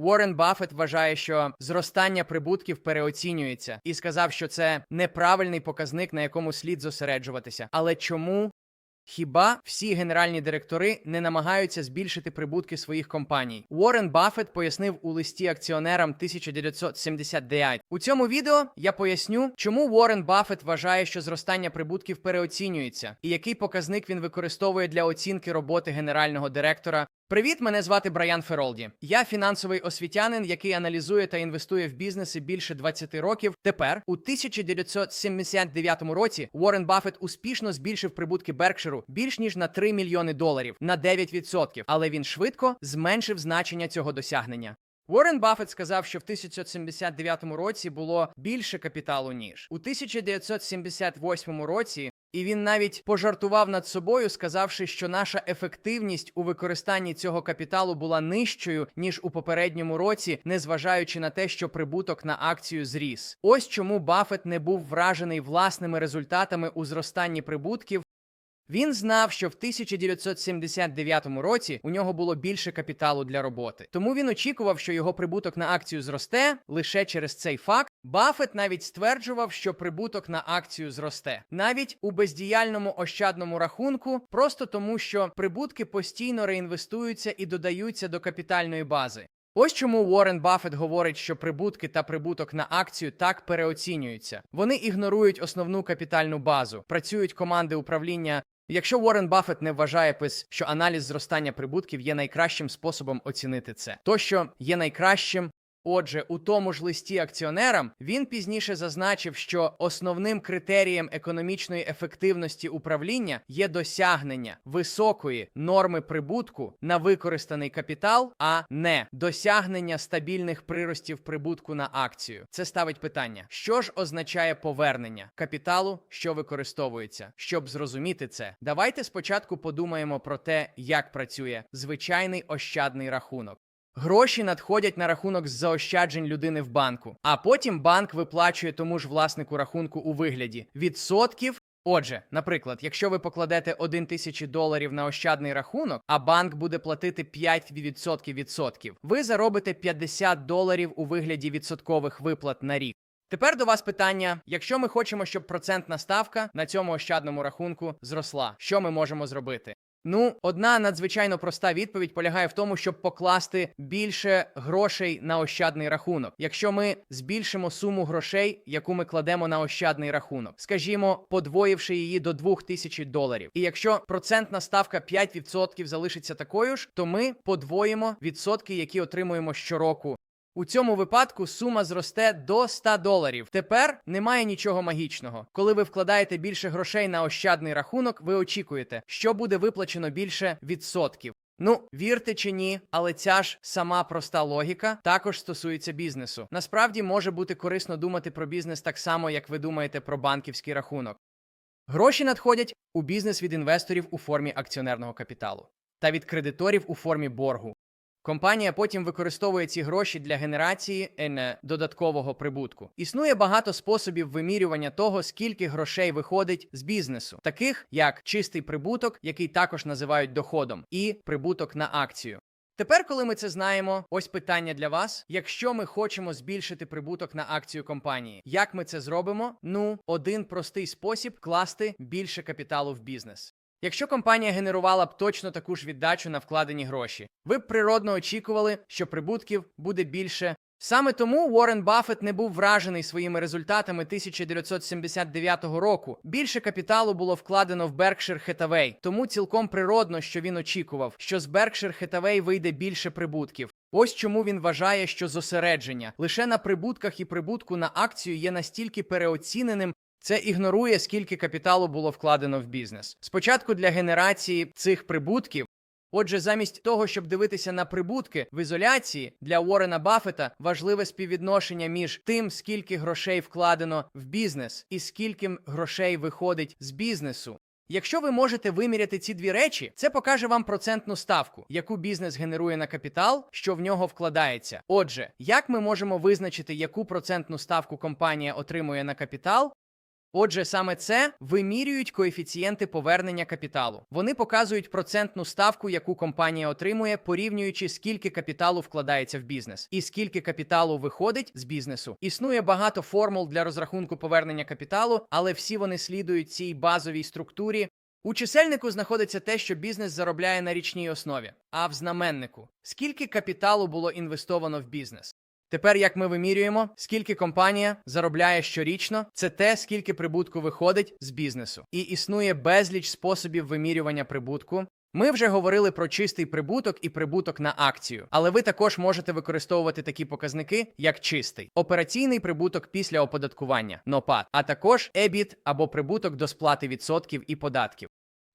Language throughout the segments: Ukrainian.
Уоррен Баффет вважає, що зростання прибутків переоцінюється, і сказав, що це неправильний показник, на якому слід зосереджуватися. Але чому? Хіба всі генеральні директори не намагаються збільшити прибутки своїх компаній? Уоррен Баффет пояснив у листі акціонерам 1979. У цьому відео я поясню, чому Уоррен Баффет вважає, що зростання прибутків переоцінюється, і який показник він використовує для оцінки роботи генерального директора. Привіт, мене звати Брайан Феролді. Я фінансовий освітянин, який аналізує та інвестує в бізнеси більше 20 років. Тепер, у 1979 році, Уоррен Баффет успішно збільшив прибутки Беркширу більш ніж на 3 мільйони доларів на 9%, але він швидко зменшив значення цього досягнення. Уоррен Баффет сказав, що в 1979 році було більше капіталу ніж у 1978 році. І він навіть пожартував над собою, сказавши, що наша ефективність у використанні цього капіталу була нижчою ніж у попередньому році, незважаючи на те, що прибуток на акцію зріс. Ось чому Баффет не був вражений власними результатами у зростанні прибутків. Він знав, що в 1979 році у нього було більше капіталу для роботи. Тому він очікував, що його прибуток на акцію зросте лише через цей факт. Баффет навіть стверджував, що прибуток на акцію зросте навіть у бездіяльному ощадному рахунку, просто тому, що прибутки постійно реінвестуються і додаються до капітальної бази. Ось чому Уоррен Баффет говорить, що прибутки та прибуток на акцію так переоцінюються. Вони ігнорують основну капітальну базу, працюють команди управління. Якщо Уоррен Баффет не вважає пис, що аналіз зростання прибутків є найкращим способом оцінити це, то що є найкращим. Отже, у тому ж листі акціонерам він пізніше зазначив, що основним критерієм економічної ефективності управління є досягнення високої норми прибутку на використаний капітал, а не досягнення стабільних приростів прибутку на акцію. Це ставить питання, що ж означає повернення капіталу, що використовується. Щоб зрозуміти це, давайте спочатку подумаємо про те, як працює звичайний ощадний рахунок. Гроші надходять на рахунок з заощаджень людини в банку, а потім банк виплачує тому ж власнику рахунку у вигляді відсотків. Отже, наприклад, якщо ви покладете 1 тисячі доларів на ощадний рахунок, а банк буде платити 5% відсотків, ви заробите 50 доларів у вигляді відсоткових виплат на рік. Тепер до вас питання: якщо ми хочемо, щоб процентна ставка на цьому ощадному рахунку зросла, що ми можемо зробити? Ну, одна надзвичайно проста відповідь полягає в тому, щоб покласти більше грошей на ощадний рахунок. Якщо ми збільшимо суму грошей, яку ми кладемо на ощадний рахунок, скажімо, подвоївши її до 2000 доларів. І якщо процентна ставка 5% залишиться такою ж, то ми подвоїмо відсотки, які отримуємо щороку. У цьому випадку сума зросте до 100 доларів. Тепер немає нічого магічного. Коли ви вкладаєте більше грошей на ощадний рахунок, ви очікуєте, що буде виплачено більше відсотків. Ну, вірте чи ні, але ця ж сама проста логіка також стосується бізнесу. Насправді може бути корисно думати про бізнес так само, як ви думаєте про банківський рахунок. Гроші надходять у бізнес від інвесторів у формі акціонерного капіталу та від кредиторів у формі боргу. Компанія потім використовує ці гроші для генерації е, додаткового прибутку. Існує багато способів вимірювання того, скільки грошей виходить з бізнесу, таких як чистий прибуток, який також називають доходом, і прибуток на акцію. Тепер, коли ми це знаємо, ось питання для вас: якщо ми хочемо збільшити прибуток на акцію компанії, як ми це зробимо? Ну, один простий спосіб класти більше капіталу в бізнес. Якщо компанія генерувала б точно таку ж віддачу на вкладені гроші, ви б природно очікували, що прибутків буде більше. Саме тому Уоррен Баффет не був вражений своїми результатами 1979 року. Більше капіталу було вкладено в Berkshire Hathaway, тому цілком природно, що він очікував, що з Berkshire Hathaway вийде більше прибутків. Ось чому він вважає, що зосередження лише на прибутках і прибутку на акцію є настільки переоціненим, це ігнорує, скільки капіталу було вкладено в бізнес. Спочатку для генерації цих прибутків. Отже, замість того, щоб дивитися на прибутки в ізоляції для Уоррена Баффета важливе співвідношення між тим, скільки грошей вкладено в бізнес, і скільки грошей виходить з бізнесу. Якщо ви можете виміряти ці дві речі, це покаже вам процентну ставку, яку бізнес генерує на капітал, що в нього вкладається. Отже, як ми можемо визначити, яку процентну ставку компанія отримує на капітал? Отже, саме це вимірюють коефіцієнти повернення капіталу. Вони показують процентну ставку, яку компанія отримує, порівнюючи скільки капіталу вкладається в бізнес і скільки капіталу виходить з бізнесу. Існує багато формул для розрахунку повернення капіталу, але всі вони слідують цій базовій структурі. У чисельнику знаходиться те, що бізнес заробляє на річній основі, а в знаменнику скільки капіталу було інвестовано в бізнес. Тепер, як ми вимірюємо, скільки компанія заробляє щорічно, це те, скільки прибутку виходить з бізнесу. І існує безліч способів вимірювання прибутку. Ми вже говорили про чистий прибуток і прибуток на акцію, але ви також можете використовувати такі показники, як чистий, операційний прибуток після оподаткування, НОПАД, а також EBIT або прибуток до сплати відсотків і податків.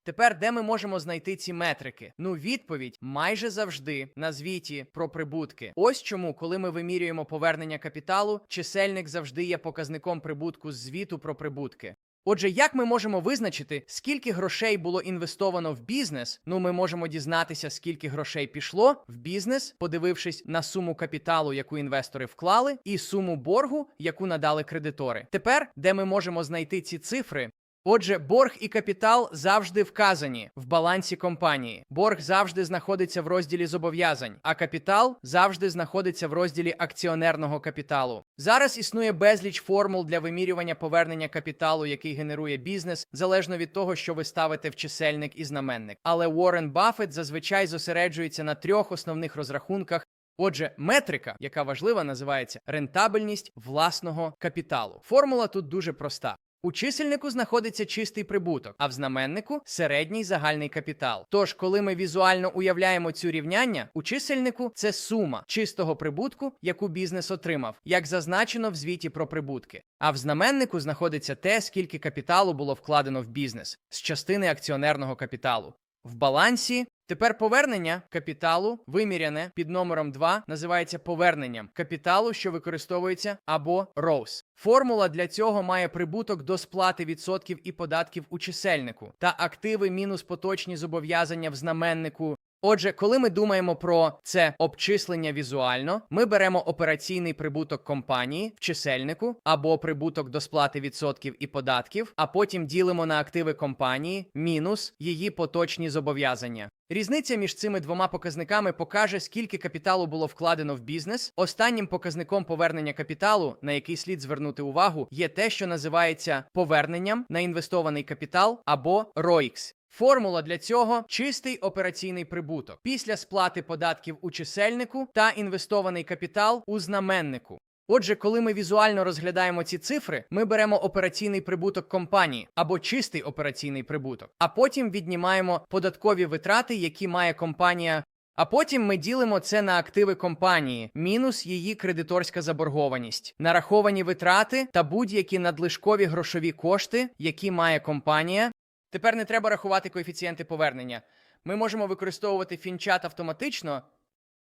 Тепер, де ми можемо знайти ці метрики? Ну, відповідь майже завжди на звіті про прибутки. Ось чому, коли ми вимірюємо повернення капіталу, чисельник завжди є показником прибутку з звіту про прибутки. Отже, як ми можемо визначити, скільки грошей було інвестовано в бізнес? Ну, ми можемо дізнатися, скільки грошей пішло в бізнес, подивившись на суму капіталу, яку інвестори вклали, і суму боргу, яку надали кредитори. Тепер, де ми можемо знайти ці цифри? Отже, борг і капітал завжди вказані в балансі компанії. Борг завжди знаходиться в розділі зобов'язань, а капітал завжди знаходиться в розділі акціонерного капіталу. Зараз існує безліч формул для вимірювання повернення капіталу, який генерує бізнес, залежно від того, що ви ставите в чисельник і знаменник. Але Уоррен Баффет зазвичай зосереджується на трьох основних розрахунках. Отже, метрика, яка важлива, називається рентабельність власного капіталу. Формула тут дуже проста. У чисельнику знаходиться чистий прибуток, а в знаменнику середній загальний капітал. Тож, коли ми візуально уявляємо цю рівняння, у чисельнику це сума чистого прибутку, яку бізнес отримав, як зазначено в звіті про прибутки. А в знаменнику знаходиться те, скільки капіталу було вкладено в бізнес з частини акціонерного капіталу. В балансі тепер повернення капіталу, виміряне під номером 2, називається поверненням капіталу, що використовується або ROS. Формула для цього має прибуток до сплати відсотків і податків у чисельнику та активи мінус поточні зобов'язання в знаменнику. Отже, коли ми думаємо про це обчислення візуально, ми беремо операційний прибуток компанії в чисельнику або прибуток до сплати відсотків і податків, а потім ділимо на активи компанії мінус її поточні зобов'язання. Різниця між цими двома показниками покаже, скільки капіталу було вкладено в бізнес. Останнім показником повернення капіталу, на який слід звернути увагу, є те, що називається поверненням на інвестований капітал або ROIX. Формула для цього чистий операційний прибуток після сплати податків у чисельнику та інвестований капітал у знаменнику. Отже, коли ми візуально розглядаємо ці цифри, ми беремо операційний прибуток компанії або чистий операційний прибуток, а потім віднімаємо податкові витрати, які має компанія. А потім ми ділимо це на активи компанії, мінус її кредиторська заборгованість, нараховані витрати та будь-які надлишкові грошові кошти, які має компанія. Тепер не треба рахувати коефіцієнти повернення. Ми можемо використовувати фінчат автоматично.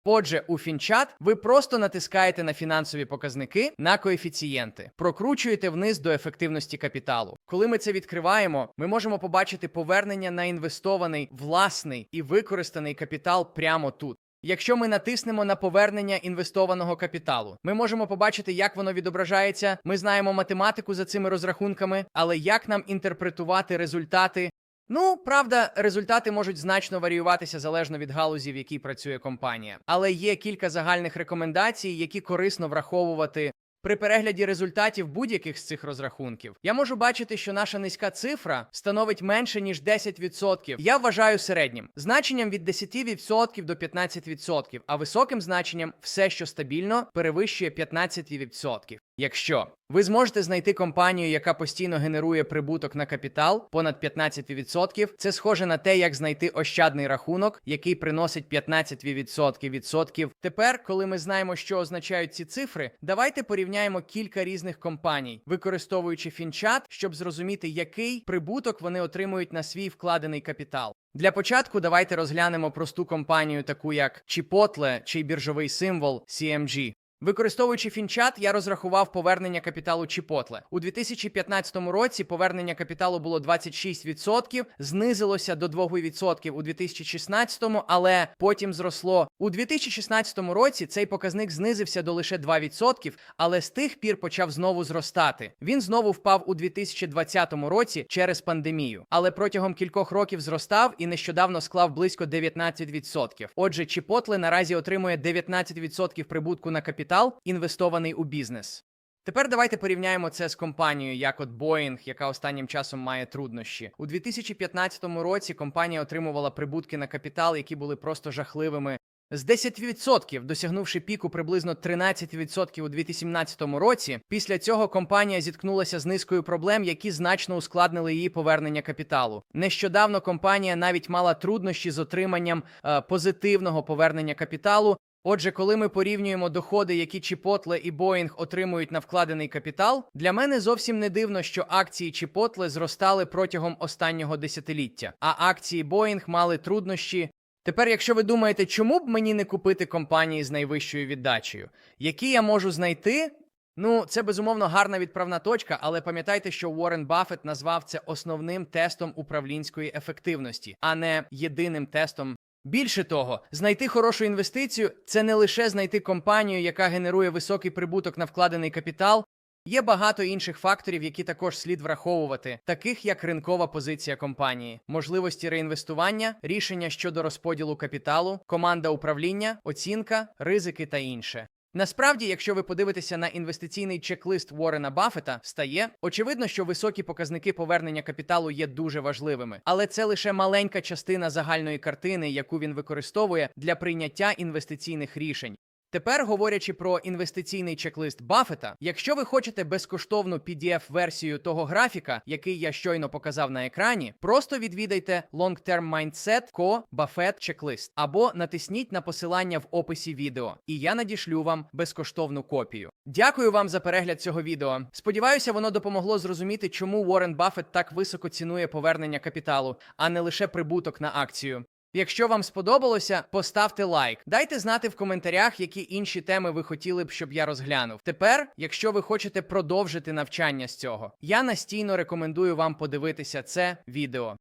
Отже, у фінчат ви просто натискаєте на фінансові показники на коефіцієнти, прокручуєте вниз до ефективності капіталу. Коли ми це відкриваємо, ми можемо побачити повернення на інвестований власний і використаний капітал прямо тут. Якщо ми натиснемо на повернення інвестованого капіталу, ми можемо побачити, як воно відображається. Ми знаємо математику за цими розрахунками, але як нам інтерпретувати результати? Ну, правда, результати можуть значно варіюватися залежно від галузі, в якій працює компанія. Але є кілька загальних рекомендацій, які корисно враховувати. При перегляді результатів будь-яких з цих розрахунків я можу бачити, що наша низька цифра становить менше ніж 10%. Я вважаю середнім значенням від 10% до 15%, а високим значенням все, що стабільно, перевищує 15%. Якщо ви зможете знайти компанію, яка постійно генерує прибуток на капітал понад 15%, це схоже на те, як знайти ощадний рахунок, який приносить 15% відсотків. Тепер, коли ми знаємо, що означають ці цифри, давайте порівняємо кілька різних компаній, використовуючи фінчат, щоб зрозуміти, який прибуток вони отримують на свій вкладений капітал. Для початку давайте розглянемо просту компанію, таку як Chipotle, чий біржовий символ CMG. Використовуючи фінчат, я розрахував повернення капіталу Чіпотле. У 2015 році повернення капіталу було 26%, знизилося до 2% у 2016, але потім зросло. У 2016 році цей показник знизився до лише 2%, але з тих пір почав знову зростати. Він знову впав у 2020 році через пандемію, але протягом кількох років зростав і нещодавно склав близько 19%. Отже, Чіпотле наразі отримує 19% прибутку на капітал, інвестований у бізнес. Тепер давайте порівняємо це з компанією, як от Boeing, яка останнім часом має труднощі. У 2015 році компанія отримувала прибутки на капітал, які були просто жахливими. З 10%, досягнувши піку приблизно 13% у 2017 році, після цього компанія зіткнулася з низкою проблем, які значно ускладнили її повернення капіталу. Нещодавно компанія навіть мала труднощі з отриманням е, позитивного повернення капіталу. Отже, коли ми порівнюємо доходи, які Chipotle і Boeing отримують на вкладений капітал, для мене зовсім не дивно, що акції Chipotle зростали протягом останнього десятиліття, а акції Boeing мали труднощі. Тепер, якщо ви думаєте, чому б мені не купити компанії з найвищою віддачею, які я можу знайти? Ну, це безумовно гарна відправна точка, але пам'ятайте, що Уоррен Баффет назвав це основним тестом управлінської ефективності, а не єдиним тестом Більше того, знайти хорошу інвестицію це не лише знайти компанію, яка генерує високий прибуток на вкладений капітал. Є багато інших факторів, які також слід враховувати, таких як ринкова позиція компанії, можливості реінвестування, рішення щодо розподілу капіталу, команда управління, оцінка, ризики та інше. Насправді, якщо ви подивитеся на інвестиційний чек-лист Уоррена Баффета, стає очевидно, що високі показники повернення капіталу є дуже важливими, але це лише маленька частина загальної картини, яку він використовує для прийняття інвестиційних рішень. Тепер, говорячи про інвестиційний чек-лист Баффета, якщо ви хочете безкоштовну PDF-версію того графіка, який я щойно показав на екрані, просто відвідайте Long Term Mindset Co. Buffett Checklist або натисніть на посилання в описі відео, і я надішлю вам безкоштовну копію. Дякую вам за перегляд цього відео. Сподіваюся, воно допомогло зрозуміти, чому Уоррен Баффет так високо цінує повернення капіталу, а не лише прибуток на акцію. Якщо вам сподобалося, поставте лайк. Дайте знати в коментарях, які інші теми ви хотіли б, щоб я розглянув. Тепер, якщо ви хочете продовжити навчання з цього, я настійно рекомендую вам подивитися це відео.